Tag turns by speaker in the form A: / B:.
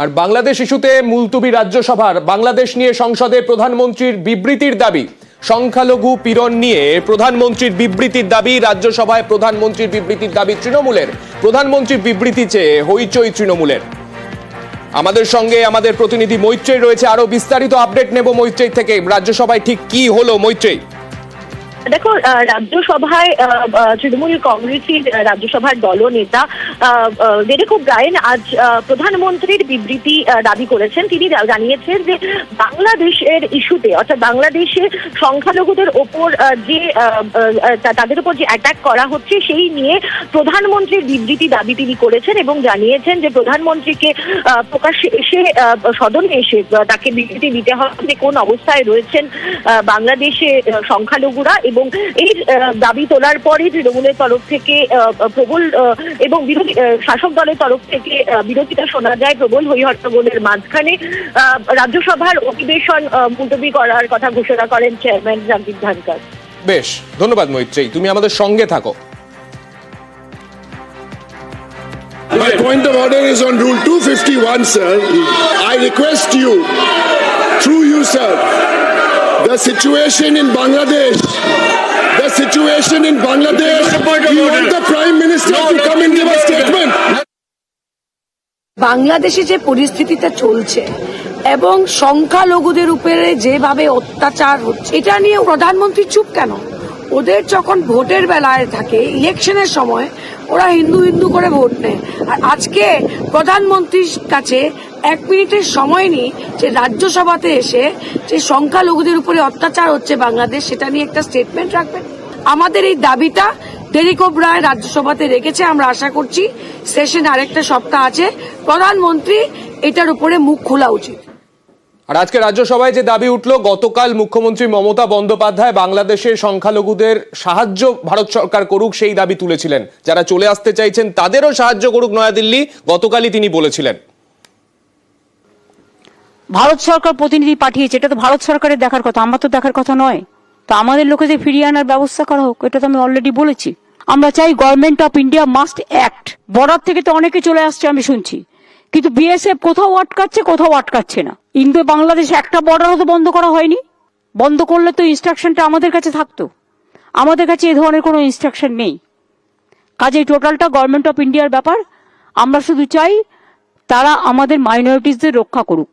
A: আর বাংলাদেশ ইস্যুতে মুলতুবি রাজ্যসভার বাংলাদেশ নিয়ে সংসদে প্রধানমন্ত্রীর বিবৃতির দাবি। সংখ্যালঘু পীড়ন নিয়ে প্রধানমন্ত্রীর বিবৃতির দাবি, রাজ্যসভায় প্রধানমন্ত্রীর বিবৃতির দাবি তৃণমূলের। প্রধানমন্ত্রীর বিবৃতি চেয়ে হইচই তৃণমূলের। আমাদের সঙ্গে আমাদের প্রতিনিধি মৈত্রেয় রয়েছে। আরও বিস্তারিত আপডেট নেব মৈত্রেয় থেকে। রাজ্যসভায় ঠিক কি হলো মৈত্রেয়?
B: দেখো রাজ্যসভায় তৃণমূল কংগ্রেসের রাজ্যসভার দলনেতা ডেরেক গায়েন আজ প্রধানমন্ত্রীর বিবৃতি দাবি করেছেন। তিনি জানিয়েছেন যে বাংলাদেশের ইস্যুতে, অর্থাৎ বাংলাদেশে সংখ্যালঘুদের ওপর যে তাদের উপর যে অ্যাটাক করা হচ্ছে, সেই নিয়ে প্রধানমন্ত্রীর বিবৃতি দাবি তিনি করেছেন এবং জানিয়েছেন যে প্রধানমন্ত্রীকে প্রকাশ্যে এসে সদনে এসে তাকে বিবৃতি দিতে হবে যে কোন অবস্থায় রয়েছেন বাংলাদেশে সংখ্যালঘুরা এবং এই দাবি তোলার পরে তৃণমূলের তরফ থেকে প্রবল এবং বিরোধী শাসক দলের তরফ থেকে বিরোধিতা শোনা যায় প্রবল হই হট্টগোলের মাঝখানে রাজ্যসভার অধিবেশন মুলতবি করার কথা ঘোষণা করেন চেয়ারম্যান জগদীপ ধনকর
A: বেশ ধন্যবাদ মৈত্রেয়ী তুমি আমাদের সঙ্গে থাকো
C: My point of order is on Rule 251, sir. I request you, through you, sir, the situation in Bangladesh, the situation in Bangladesh, we want the Prime Minister to come and give a statement.
D: বাংলাদেশে যে পরিস্থিতিটা চলছে এবং সংখ্যালঘুদের উপরে যেভাবে অত্যাচার হচ্ছে, এটা নিয়ে প্রধানমন্ত্রী চুপ কেন? ওদের যখন ভোটের বেলায় থাকে, ইলেকশনের সময়, ওরা হিন্দু হিন্দু করে ভোট নেয়। আর আজকে প্রধানমন্ত্রীর কাছে এক মিনিটের সময় নিয়ে যে রাজ্যসভাতে এসে যে সংখ্যালঘুদের উপরে অত্যাচার হচ্ছে বাংলাদেশ, সেটা নিয়ে একটা স্টেটমেন্ট রাখবেন? আমাদের এই দাবিটা ডেরিক রায় রাজ্যসভাতে রেখেছে আমরা আশা করছি সেশন আরেকটা সপ্তাহ আছে। প্রধানমন্ত্রী এটার উপরে মুখ খোলা উচিত।
A: আর আজকে রাজ্যসভায় যে দাবি উঠল গতকাল মুখ্যমন্ত্রী মমতা বন্দ্যোপাধ্যায় বাংলাদেশের সংখ্যালঘুদের সাহায্য ভারত সরকার করুক সেই দাবি তুলেছিলেন। যারা চলে আসতে চাইছেন তাদেরও সাহায্য করুক নয়াদিল্লি গতকালই তিনি বলেছিলেন।
E: ভারত সরকার প্রতিনিধি পাঠিয়েছে এটা তো ভারত সরকারের দেখার কথা আমার তো দেখার কথা নয়। তো আমাদের লোকেদের ফিরিয়ে আনার ব্যবস্থা করা হোক, এটা তো আমি অলরেডি বলেছি। আমরা চাই government of India must act border থেকে তো অনেকে চলে আসছে, আমি শুনছি। কিন্তু বিএসএফ কোথাও আটকাচ্ছে কোথাও আটকাচ্ছে না। ইন্দো বাংলাদেশ একটা বর্ডারও তো বন্ধ করা হয়নি। বন্ধ করলে তো ইনস্ট্রাকশনটা আমাদের কাছে থাকতো। আমাদের কাছে এ ধরনের কোনো ইনস্ট্রাকশন নেই। কাজেই টোটালটা গভর্নমেন্ট অফ ইন্ডিয়ার ব্যাপার। আমরা শুধু চাই তারা আমাদের মাইনরিটিসদের রক্ষা করুক।